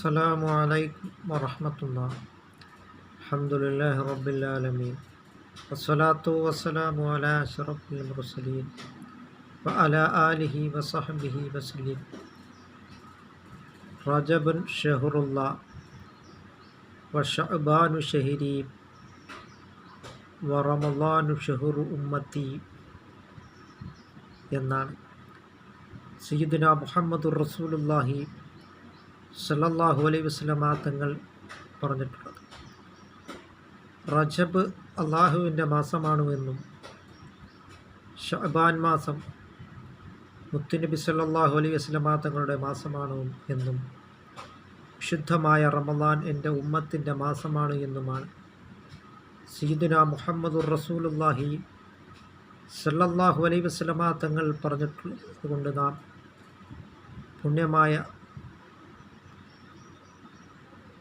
السلام عليكم ورحمة الله الحمد لله رب العالمين والصلاة والسلام على أشرف المرسلين وعلى آله وصحبه وسلم رجب شهر الله وشعبان شهري ورمضان شهر أمتي എന്നാണ് സയ്യിദുന മുഹമ്മദുർ റസൂലുള്ളാഹി സല്ലല്ലാഹു അലൈഹി വസ്ലമ തങ്ങൾ പറഞ്ഞിട്ടുള്ളത്. റജബ് അള്ളാഹുവിന്റെ മാസമാണുവെന്നും ഷഅബാൻ മാസം മുത്തുനബി സല്ലാഹു അലൈഹി വസ്ലമ തങ്ങളുടെ മാസമാണ് എന്നും വിശുദ്ധമായ റമദാൻ എന്റെ ഉമ്മത്തിന്റെ മാസമാണ് എന്നുമാണ് സീദുന മുഹമ്മദുർ റസൂലുള്ളാഹി സല്ലല്ലാഹു അലൈഹി വസ്ലമ തങ്ങൾ പറഞ്ഞിട്ടുള്ളത് കൊണ്ട് നാം പുണ്യമായ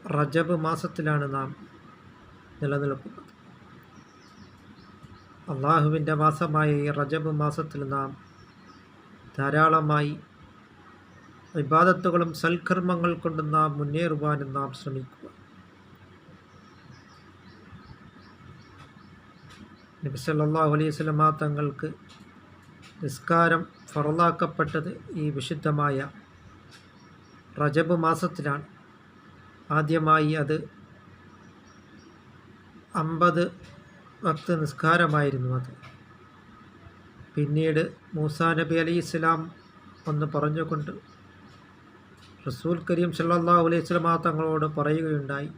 റജബ് മാസത്തിലാണ് നാം നിലനിൽക്കുന്നത്. അള്ളാഹുവിന്റെ മാസമായ ഈ റജബ് മാസത്തിൽ നാം ധാരാളമായി വിവാദത്തുകളും സൽക്കർമ്മങ്ങൾ കൊണ്ട് നാം മുന്നേറുവാനും നാം ശ്രമിക്കുക. നബിസല്ലാഹു അലൈഹി വസല്ലമ തങ്ങൾക്ക് നിസ്കാരം ഫറലാക്കപ്പെട്ടത് ഈ വിശുദ്ധമായ റജബ് മാസത്തിലാണ്. ആദ്യമായി അത് അമ്പത് ഭക്ത നിസ്കാരമായിരുന്നു അത്. പിന്നീട് മൂസാ നബി അലി ഇസ്ലാം ഒന്ന് പറഞ്ഞുകൊണ്ട് റസൂൽ കരീം സല്ലല്ലാഹു അലൈഹി സ്വലമാ തങ്ങളോട് പറയുകയുണ്ടായി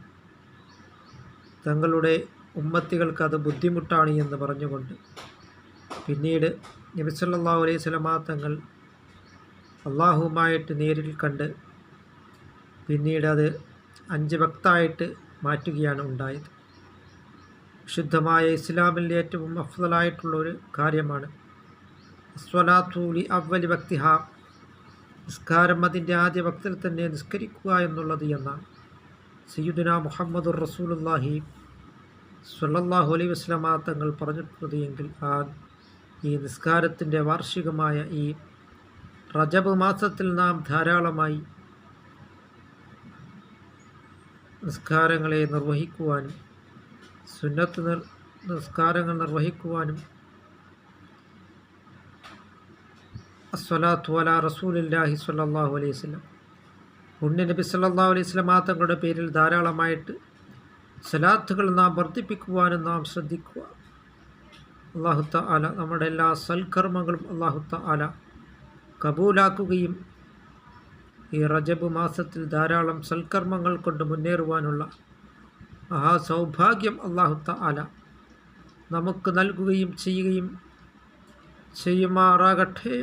തങ്ങളുടെ ഉമ്മത്തികൾക്ക് അത് ബുദ്ധിമുട്ടാണ് എന്ന് പറഞ്ഞുകൊണ്ട് പിന്നീട് നബി സല്ലല്ലാഹു അലൈഹി സ്വലമാ തങ്ങൾ അള്ളാഹുമായിട്ട് നേരിൽ കണ്ട് പിന്നീട് അത് അഞ്ച് ഭക്തായിട്ട് മാറ്റുകയാണ് ഉണ്ടായത്. വിശുദ്ധമായ ഇസ്ലാമിന്റെ ഏറ്റവും അഫ്സലായിട്ടുള്ളൊരു കാര്യമാണ്. സ്വലാത്തൂലി അവലി ഭക്തിഹ നിസ്കാരം അതിന്റെ ആദ്യ ഭക്തിൽ തന്നെ നിസ്കരിക്കുക എന്നുള്ളത് എന്നാണ്. സയ്യുദുന മുഹമ്മദുർ റസൂലുല്ലാഹി സ്വല്ലല്ലാഹു അലൈ വസ്ലമ തങ്ങൾ പറഞ്ഞിട്ടുള്ളത് എങ്കിൽ ആ ഈ നിസ്കാരത്തിന്റെ വാർഷികമായ ഈ റജബ് മാസത്തിൽ നാം ധാരാളമായി നിസ്കാരങ്ങളെ നിർവഹിക്കുവാനും സുന്നത്ത് നിർ നിസ്കാരങ്ങൾ നിർവഹിക്കുവാനും അസ്വലാത്തു അല റസൂലില്ലാഹി സ്വല്ലല്ലാഹു അലൈഹി സ്വലം പുണ്യ നബി സല്ലാ അലൈഹി വസല്ലം തങ്ങളുടെ പേരിൽ ധാരാളമായിട്ട് സലാത്തുകൾ നാം വർദ്ധിപ്പിക്കുവാനും നാം ശ്രദ്ധിക്കുക അള്ളാഹുത്ത ആല നമ്മുടെ എല്ലാ സൽക്കർമ്മങ്ങളും അള്ളാഹുത്ത ആല കബൂലാക്കുകയും ഈ റജബ് മാസത്തിൽ ധാരാളം സൽക്കർമ്മങ്ങൾ കൊണ്ട് മുന്നേറുവാനുള്ള ആ സൗഭാഗ്യം അള്ളാഹുത്ത ആല നമുക്ക് നൽകുകയും ചെയ്യുകയും ചെയ്യുമാറാകട്ടെ.